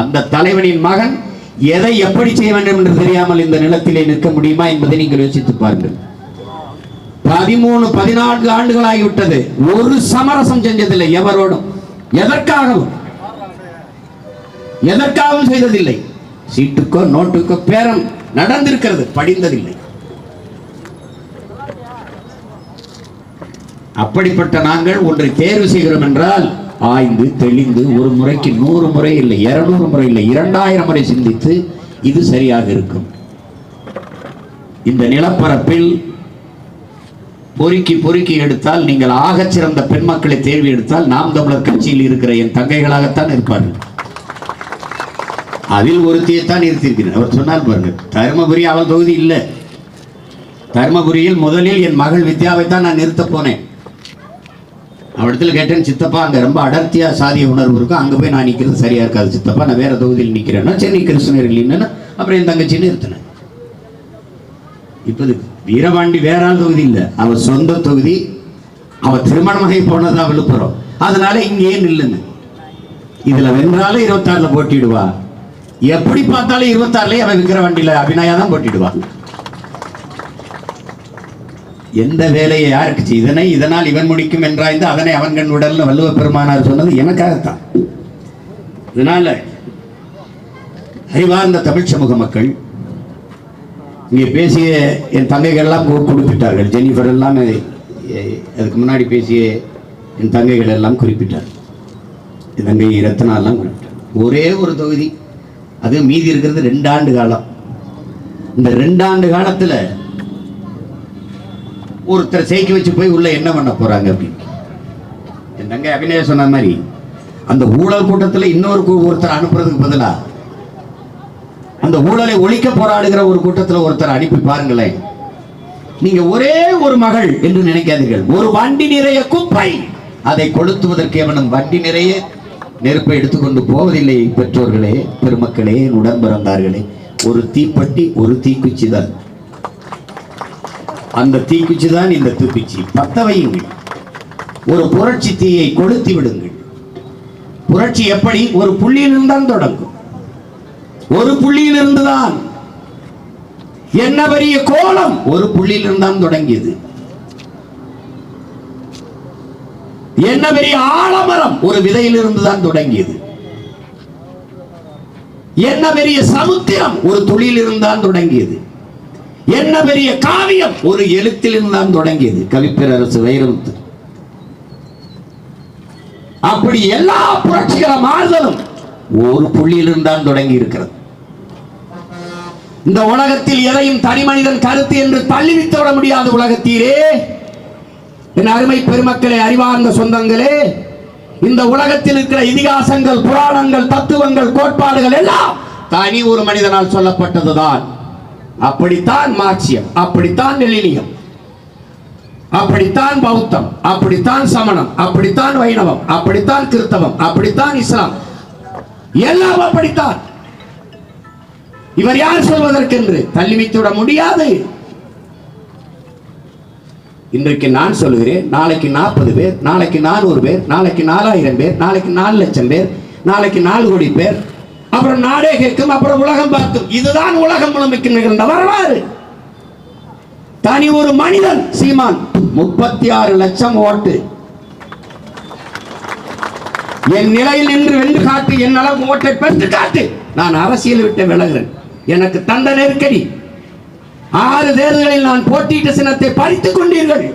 அந்த தலைவனின் மகன் எதை எப்படி செய்ய வேண்டும் என்று தெரியாமல் இந்த நிலத்திலே நிற்க முடியுமா என்பதை நீங்கள் யோசித்து பாருங்கள். பதிமூணு பதினான்கு ஆண்டுகளாகிவிட்டது. ஒரு சமரசம் செஞ்சதில்லை எவரோடும். எதற்காகவும்? எதற்காகவும் செய்ததில்லை. சீட்டுக்கோ நோட்டுக்கோ பேரம் நடந்திருக்கிறது படிந்ததில்லை. அப்படிப்பட்ட நாங்கள் ஒன்றை தேர்வு செய்கிறோம் என்றால் ஆய்ந்து தெளிந்து ஒரு முறைக்கு நூறு முறை இல்லை இருநூறு முறை இல்லை இரண்டாயிரம் முறை சிந்தித்து இது சரியாக இருக்கும். இந்த நிலப்பரப்பில் பொறுக்கி பொறுக்கி எடுத்தால் நீங்கள் ஆகச் சிறந்த பெண் மக்களை தேர்வு எடுத்தால் நாம் தமிழர் கட்சியில் இருக்கிற என் தங்கைகளாகத்தான் இருப்பார்கள். அதில் ஒருத்தியைத்தான் இருத்திருக்கிறேன் அவர் சொன்னார் பாருங்க தருமபுரி அவள் தொகுதி இல்லை. தருமபுரியில் முதலில் என் மகள் வித்யாவைத்தான் நான் நிறுத்த போனேன். அவரிடத்துல கேட்டேன் சித்தப்பா அங்க ரொம்ப அடர்த்தியா சாதிய உணர்வு இருக்கும் அங்க போய் நான் நிக்கிறது சரியா இருக்காது சித்தப்பா. நான் வேற தொகுதியில் நிக்கிறேன்னா சென்னை கிருஷ்ணகிரி இல்லைன்னா அப்புறம் என் தங்கச்சி நிறுத்தினேன். இப்போது வீரபாண்டி வேற ஆள் தொகுதி இல்ல. அவ சொந்த தொகுதி அவ திருமணமாகி போனது விழுப்புரம். அதனால இங்கேயே நில்லுங்க. இதுல வென்றாலும் இருபத்தாறுல போட்டிடுவா. எப்படி பார்த்தாலும் இருபத்தாறுலயே அவன் விக்கிற வண்டியில அபிநயா தான் போட்டிடுவாங்க எந்த வேலையை யாருக்கு செய்- இதனை இதனால் இவன் முடிக்கும் என்றாய்ந்து அதனை அவன் கண் உடல்னு வள்ளுவ பெருமானார் சொன்னது எனக்காகத்தான். இதனால அறிவார்ந்த தமிழ் சமூக மக்கள் இங்கே பேசிய என் தங்கைகள் எல்லாம் குறிப்பிட்டார்கள். ஜெனிஃபர் எல்லாம் அதுக்கு முன்னாடி பேசிய என் தங்கைகள் எல்லாம் குறிப்பிட்டார். என் தங்கை ரத்னா எல்லாம் குறிப்பிட்டார். ஒரே ஒரு தொகுதி அது மீதி இருக்கிறது ரெண்டு ஆண்டு காலம். இந்த ரெண்டாண்டு காலத்தில் ஒருத்தர் ஜெயிக்க வச்சு போய் உள்ள என்ன பண்ண போறாங்க அப்படின்னு. என் தங்கை அபிநய சொன்ன மாதிரி அந்த ஊழல் கூட்டத்துல இன்னொரு ஒருத்தர் அனுப்புறதுக்கு பதிலா அந்த ஊழலை ஒழிக்க போராடுகிற ஒரு கூட்டத்துல ஒருத்தர் அனுப்பி பாருங்களேன். நீங்க ஒரே ஒரு மகள் என்று நினைக்காதீர்கள். ஒரு வண்டி நிறைய குப்பை. அதை கொளுத்துவதற்கு எவனும் வண்டி நிறைய நெருப்பை எடுத்துக்கொண்டு போவதில்லை. பெற்றோர்களே பெருமக்களே உடன் பிறந்தார்களே ஒரு தீப்பட்டி ஒரு தீக்குச்சி தான். அந்த தீக்குச்சி தான் இந்த தீக்குச்சி. பத்த வையுங்கள். ஒரு புரட்சி தீயை கொளுத்தி விடுங்கள். புரட்சி எப்படி? ஒரு புள்ளியிலிருந்து தான் தொடங்கும். ஒரு புள்ளியிலிருந்து தான் என்ன பெரிய கோலம்? ஒரு புள்ளியிலிருந்து தான் தொடங்கியது. என்ன பெரிய ஆலமரம்? ஒரு விதையிலிருந்து தான் தொடங்கியது. என்ன பெரிய சமுத்திரம்? ஒரு துளியிலிருந்து தான் தொடங்கியது. என்ன பெரிய காவியம்? ஒரு எழுத்திலிருந்து தான் தொடங்கியது. கவிப்பேரரசு வைரமுத்து. அப்படி எல்லா புரட்சிகர மாறுதலும் ஒரு புள்ளியிலிருந்து தான் தொடங்கி இருக்கிறது இந்த உலகத்தில் எதையும் தனி மனிதன் கருத்து என்று தள்ளிவித்து விட முடியாத உலகத்தீரே. என் அருமை பெருமக்களே அறிவார்ந்த சொந்தங்களே இந்த உலகத்தில் இருக்கிற இதிகாசங்கள் புராணங்கள் தத்துவங்கள் கோட்பாடுகள் எல்லாம் தனி ஒரு மனிதனால் சொல்லப்பட்டதுதான். அப்படித்தான் மார்க்சியம் அப்படித்தான் லெனினியம் அப்படித்தான் பௌத்தம் அப்படித்தான் சமணம் அப்படித்தான் வைணவம் அப்படித்தான் கிறித்தவம் அப்படித்தான் இஸ்லாம். எல்லாம் அப்படித்தான். இவர் யார் சொல்வதற்கென்று தள்ளி விட முடியாது. இன்றைக்கு நான் சொல்லுகிறேன் நாளைக்கு நாற்பது பேர் நாளைக்கு நானூறு பேர் நாளைக்கு நாலாயிரம் பேர் நாளைக்கு நாலு லட்சம் பேர் நாளைக்கு நாலு கோடி பேர் அப்புறம் நாடே கேட்கும் அப்புறம் உலகம் பார்க்கும். இதுதான் உலகம் முழுமைக்கு நிகழ்ந்த வரலாறு. தனி ஒரு மனிதன் சீமான் முப்பத்தி ஆறு லட்சம் ஓட்டு. என் நிலையில் நின்று வென்று காட்டு என் அளவு ஓட்டை பெற்று காட்டு நான் அரசியல் விட்டு விலகிறேன். எனக்கு தந்த நெருக்கடி. ஆறு தேர்தலில் நான் போட்டியிட்ட சின்னத்தை பறித்துக் கொண்டீர்கள்.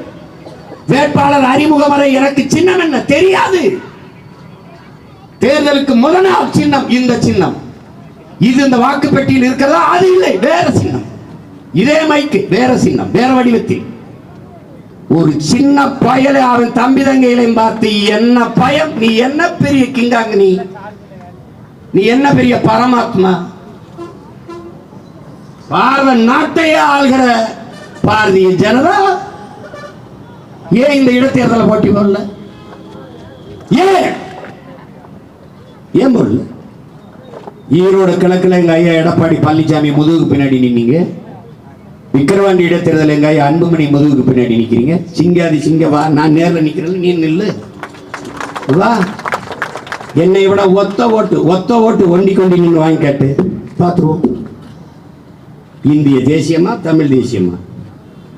வேட்பாளர் அறிமுகம் வரை எனக்கு சின்னம் என்ன? தெரியாது. தேர்தலுக்கு முதல் நாள் சின்னம் இந்த சின்னம். இது இந்த வாக்கு பெட்டியில் இருக்கிறதா? அது இல்லை வேற சின்னம். இதே மைக்கு வேற சின்னம் வேற வடிவத்தில். ஒரு சின்ன பயலை அவன் தம்பி தங்கையிலையும் பார்த்து என்ன பயம்? நீ என்ன பெரிய கிங்காங்க நீ? நீ என்ன பெரிய பரமாத்மா? பாரத நாட்டையே ஆள்கிற பாரதிய ஜனதா? ஏன் இந்த இடத்தேர்தலை போட்டி போடல? ஏன்? ஏன் போடல ஈரோடு கிழக்குல எங்க ஐயா எடப்பாடி பழனிசாமி முதுகுக்கு பின்னாடி நின்னீங்க. விக்கிரவாண்டி இடைத்தேர்தல் எங்கள் ஐயா அன்புமணி முதுகுக்கு பின்னாடி நிக்கிறீங்க. சிங்காதி சிங்க வா நான் நேர்ல நிற்கிறேன் நீ நில்லு. வா. என்னை விட ஒத்த ஓட்டு ஒத்த ஓட்டு ஒண்டி கொண்டி நின்று வாங்கி கேட்டு. பார்த்துருவோம் இந்திய தேசியமா தமிழ் தேசியமா?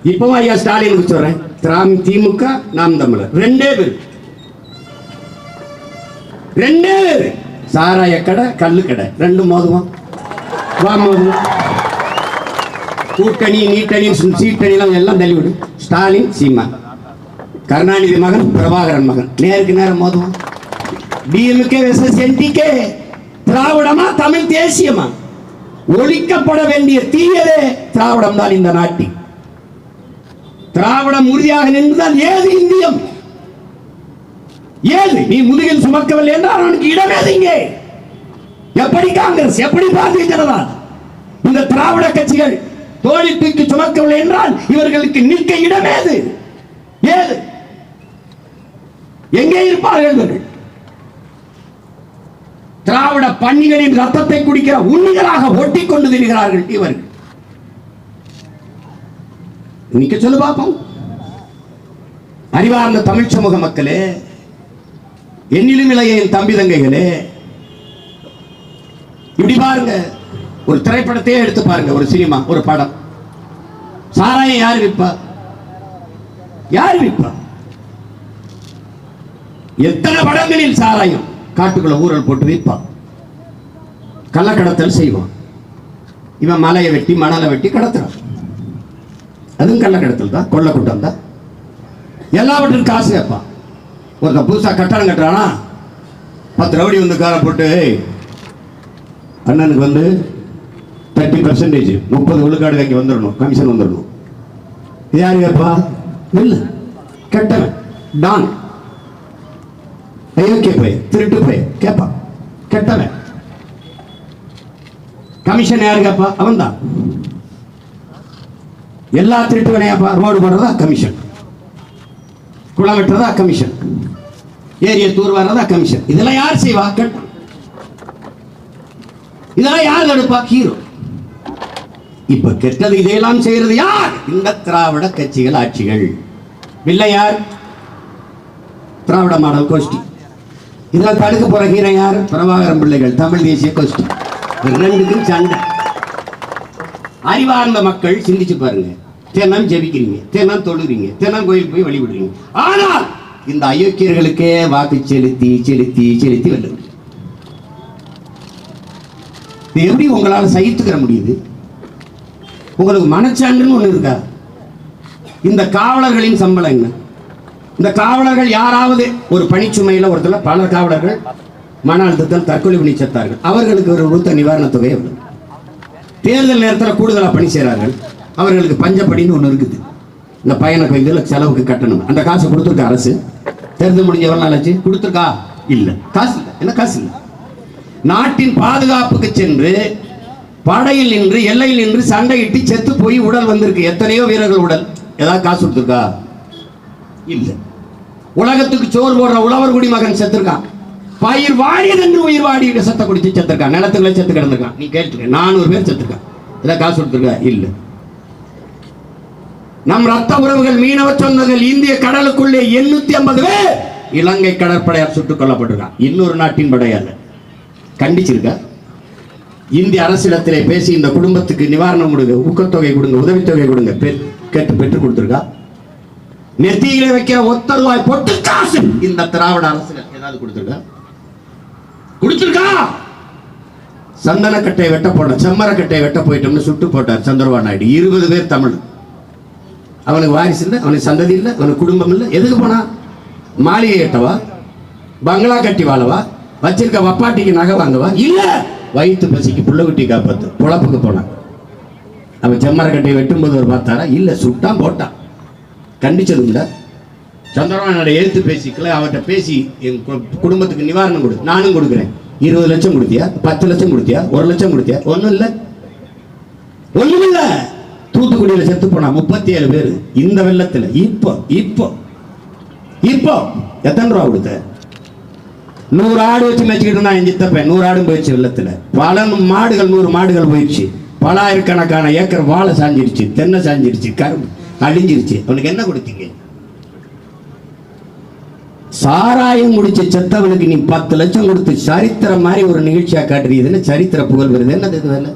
இப்பவும் ஐயா ஸ்டாலினுக்கு சொல்றேன் திராம் திமுக நாம் தமிழர். ரெண்டே பேர். ரெண்டே சாராய கடை கல்லு கடை. ரெண்டு மோதுவோம் வா மோதுவோம் கூட்டணி நீட்டணி சீட்டணி எல்லாம் எல்லாம் தள்ளிவிடு ஸ்டாலின் சீமா. கருணாநிதி மகன் பிரபாகரன் மகன். நேருக்கு நேரம் மோதுவோம் டிஎம்கே விசஸ் என்டிகே திராவிடமா தமிழ் தேசியமா? ஒழிக்கப்பட வேண்டிய தீயதே திராவிடம் தான் இந்த நாட்டில். திராவிடம் உறுதியாக நின்றுதான் ஏது இந்தியம்? ஏழு நீ முதுகில் சுமக்கவில்லை என்றால் அவனுக்கு இடமேது இங்கே எப்படி காங்கிரஸ் எப்படி பாரதிய ஜனதா? இந்த திராவிட கட்சிகள் தோழி தூக்கி சுமக்கவில்லை என்றால் இவர்களுக்கு நிற்க இடமேது ஏது எங்கே இருப்பார்கள் இவர்கள்? திராவிட பண்ணிகளின் ரத்தத்தை குடிக்கிற உண்ணிகளாக ஒட்டி கொண்டு திரிகிறார்கள் இவர்கள். இன்னைக்கு சொல்லு பார்ப்போம் அறிவார்ந்த தமிழ் சமூக மக்களே என்னிலும் இளைய என் தம்பி தங்கைகளே இப்படி பாருங்க. ஒரு திரைப்படத்தையே எடுத்து பாருங்க. ஒரு சினிமா ஒரு படம். சாராயம் யார் விற்பா? யார் விற்பா? எத்தனை படங்களில் சாராயம்? காட்டுக்குள்ள ஊரல் போட்டு விற்பான் கள்ளக்கடத்தல் செய்வான். இவன் மலையை வெட்டி மணலை வெட்டி கடத்துறான். அதுவும் கள்ளக்கடத்தல் தான் கொள்ள கூட்டம் தான். எல்லாவற்றிலும் காசு கேட்பான். ஒருத்தன் புதுசா கட்டணம் கட்டுறானா? பத்து ரவுடி வந்து காரை போட்டு அண்ணனுக்கு வந்து தேர்ட்டி பர்சன்டேஜ் முப்பது விழுக்காடு வாங்கி வந்துடணும் கமிஷன் வந்துடணும். இது யாரு கேட்பா? இல்லை கெட்டவன் டான். அயோக்கிய போய் திருட்டு போய் கேட்பான் கெட்டவன். கமிஷன் யாரு கேட்பா? அவன் தான் எல்லா திருட்டு வேணையாப்பா ரோடு போடுறதா கமிஷன் குளம் வெட்டுறதா கமிஷன் ஏரிய தூர் வர்றதா? கமிஷன் இதெல்லாம் யார் செய்வா? கட்டம் இதெல்லாம் யார் தடுப்பா ஹீரோ. இப்ப கெட்டது இதையெல்லாம் செய்யறது யார்? இந்த திராவிட கட்சிகள் ஆட்சிகள். இல்லை யார்? திராவிட மாடல் கோஷ்டி. இதெல்லாம் தடுக்க போற ஹீரோ யார்? பிரபாகரம் பிள்ளைகள் தமிழ் தேசிய கோஷ்டி. ரெண்டுக்கும் சண்டை. அறிவார்ந்த மக்கள் சிந்திச்சு பாருங்க. தினம் ஜெபிக்கிறீங்க தினம் தொழுறீங்க தினம் கோயில் போய் வழிபடுறீங்க. ஆனால் இந்த அயோக்கியர்களுக்கே வாக்கு செலுத்தி செலுத்தி செலுத்தி வெல்லுங்க இது எப்படி உங்களால சகித்துக்கிற முடியுது? உங்களுக்கு மனச்சான்றுன்னு ஒண்ணு இருக்கா? இந்த காவலர்களின் சம்பளம் என்ன? இந்த காவலர்கள் யாராவது ஒரு பணிச்சுமையில ஒருத்தர் பல காவலர்கள் மன அழுத்தத்தால் தற்கொலை பண்ணி செத்தார்கள். அவர்களுக்கு ஒரு உருத்த நிவாரணத் தொகை எவ்வளவு? தேர்தல் நேரத்தில் கூடுதலாக பணி செய்கிறார்கள் அவர்களுக்கு பஞ்சப்படின்னு ஒன்று இருக்குது. இந்த பயண இதில் செலவுக்கு கட்டணும். அந்த காசு கொடுத்துருக்க அரசு. தேர்தல் முடிஞ்ச எவ்வளோ நாள் ஆச்சு கொடுத்துருக்கா? இல்லை. காசு இல்லை. என்ன காசு இல்லை? நாட்டின் பாதுகாப்புக்கு சென்று படையில் நின்று எல்லையில் நின்று சண்டையிட்டு செத்து போய் உடல் வந்திருக்கு. எத்தனையோ வீரர்கள் உடல். ஏதாவது காசு கொடுத்துருக்கா? இல்லை. உலகத்துக்கு சோறு போடுற உழவர் குடிமகன் செத்துருக்கான் பயிர் வாடியதென்று உயிர் வாடி விஷத்தை குடிச்சு செத்துருக்கான் நிலத்துக்குள்ள செத்து கிடந்திருக்கான் நீ கேட்டுருக்க நானூறு பேர் செத்துருக்கான் இதை காசு கொடுத்துருக்கா? இல்ல. நம் ரத்த உறவுகள் மீனவ சொந்தங்கள் இந்திய கடலுக்குள்ளே எண்ணூத்தி ஐம்பது பேர் இலங்கை கடற்படையார் சுட்டுக் கொல்லப்பட்டிருக்கான் இன்னொரு நாட்டின் படையால கண்டிச்சிருக்கா? இந்திய அரசிடத்திலே பேசி இந்த குடும்பத்துக்கு நிவாரணம் கொடுங்க ஊக்கத்தொகை கொடுங்க உதவித்தொகை கொடுங்க. கேட்டு பெற்றுக் கொடுத்துருக்கா? நெத்தியில வைக்கிற ஒத்த ரூபாய் காசு. இந்த திராவிட அரசு ஏதாவது கொடுத்துருக்கா? கொடுத்துருக்கா? சந்தனக்கட்டை வெட்ட போன செம்மரக்கட்டை வெட்ட போயிட்டோம்னு சுட்டு போட்டார் சந்திரபாபு நாயுடு. இருபது பேர் தமிழ். அவனுக்கு வாரிசு இல்லை அவனுக்கு சந்ததி இல்லை அவனுக்கு குடும்பம் இல்லை. எதுக்கு போனா? மாளிகை கட்டவா? பங்களா கட்டி வாழவா? வச்சிருக்க வப்பாட்டிக்கு நகை வாங்கவா? இல்ல! வயிற்று பசிக்கு புள்ள குட்டி காப்பாத்து. பொழப்புக்கு போனான் அவன் செம்மரக்கட்டையை வெட்டும்போது ஒரு பார்த்தாரா? இல்ல சுட்டான் போட்டான். கண்டிச்சது உண்டா? என்னோட எழுத்து பேசிக்கல அவர்கிட்ட பேசி என் குடும்பத்துக்கு நிவாரணம் கொடு. நானும் கொடுக்குறேன். இருபது லட்சம் கொடுத்தியா? பத்து லட்சம் கொடுத்தியா? ஒரு லட்சம் கொடுத்தியா? ஒண்ணும் இல்ல. ஒண்ணும் இல்ல தூத்துக்குடியில் செத்து போனா முப்பத்தி ஏழு பேர் இந்த வெள்ளத்துல. இப்போ இப்போ. இப்போ. எத்தனை ரூபா கொடுத்த? நூறு ஆடு வச்சு மேய்ச்சிக்கிட்டு இருந்தா என் சித்தப்பன். நூறு ஆடும் போயிடுச்சு வெள்ளத்துல. பல மாடுகள் நூறு மாடுகள் போயிடுச்சு. பல ஆயிரக்கணக்கான ஏக்கர் வாழை சாஞ்சிருச்சு தென்னை சாஞ்சிருச்சு கரும்பு அழிஞ்சிருச்சு. அவனுக்கு என்ன கொடுத்தீங்க? சாராயம் முடிச்ச செத்தவனுக்கு நீ பத்து லட்சம் கொடுத்து சரித்திரம் மாதிரி ஒரு நிகழ்ச்சியா காட்டுறீதுன்னு சரித்திர புகழ் வருது? என்னது இது வேலை?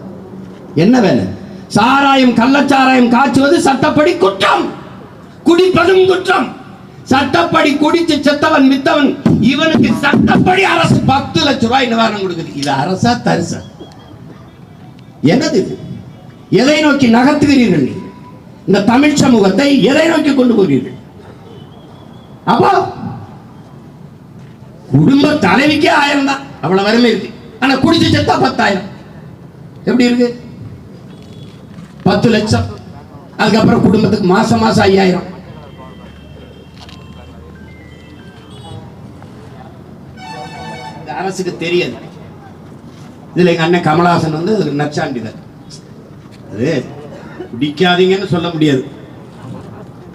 என்ன வேலை? சாராயம் கள்ளச்சாராயம் காய்ச்சுவது சட்டப்படி குற்றம். குடிப்பதும் குற்றம். சட்டப்படி குடிச்சு செத்தவன் மித்தவன் இவனுக்கு சட்டப்படி அரசு பத்து லட்சம் ரூபாய் நிவாரணம் கொடுக்குது. இது அரசா தரிசா? என்னது இது? எதை நோக்கி நகர்த்துகிறீர்கள் இந்த தமிழ் சமூகத்தை எதை நோக்கி கொண்டு போகிறீர்கள்? அப்போ குடும்ப தலைவிக்கே ஆயிரம் தான். அவ்வளவு வறுமை இருக்கு. ஆனா குடிச்சு செத்தா பத்தாயிரம். எப்படி இருக்கு? பத்து லட்சம். அதுக்கப்புறம் குடும்பத்துக்கு மாசம் மாசம் ஐயாயிரம். இந்த அரசுக்கு தெரியாது. இதுல எங்க அண்ணன் கமலஹாசன் வந்து அதுக்கு அது குடிக்காதீங்கன்னு சொல்ல முடியாது.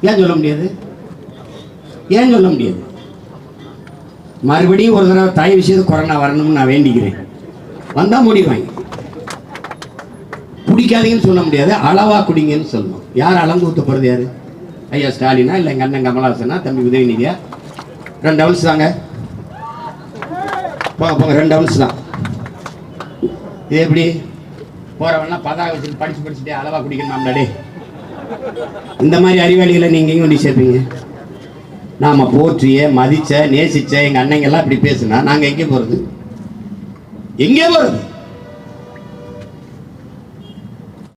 ஏன் சொல்ல முடியாது? ஏன் சொல்ல முடியாது? மறுபடியும் ஒரு தடவை தயவு செய்து கொரோனா வரணும்னு நான் வேண்டிக்கிறேன். வந்தா முடிவாங்க குடிக்காதீங்கன்னு சொல்ல முடியாது அளவா குடிங்கன்னு சொல்லணும். யார் அளந்து ஊத்த போறது யாரு? ஐயா ஸ்டாலினா இல்லை எங்கள் அண்ணன் கமலஹாசனா? தம்பி உதயநிதியா? ரெண்டு அவுன்ஸ் தாங்க. போங்க போங்க ரெண்டு அவுன்ஸ் தான். இது எப்படி? போறவன்லாம் பதாக வச்சு படிச்சு படிச்சுட்டே அளவா குடிக்கணும்டாடே இந்த மாதிரி அறிவாளிகளை நீங்க எங்கே கொண்டு சேர்ப்பீங்க? நாம போற்றிய மதிச்ச நேசிச்ச எங்க அண்ணங்கெல்லாம் இப்படி பேசுனா நாங்க எங்கே போறது? எங்கே போறது?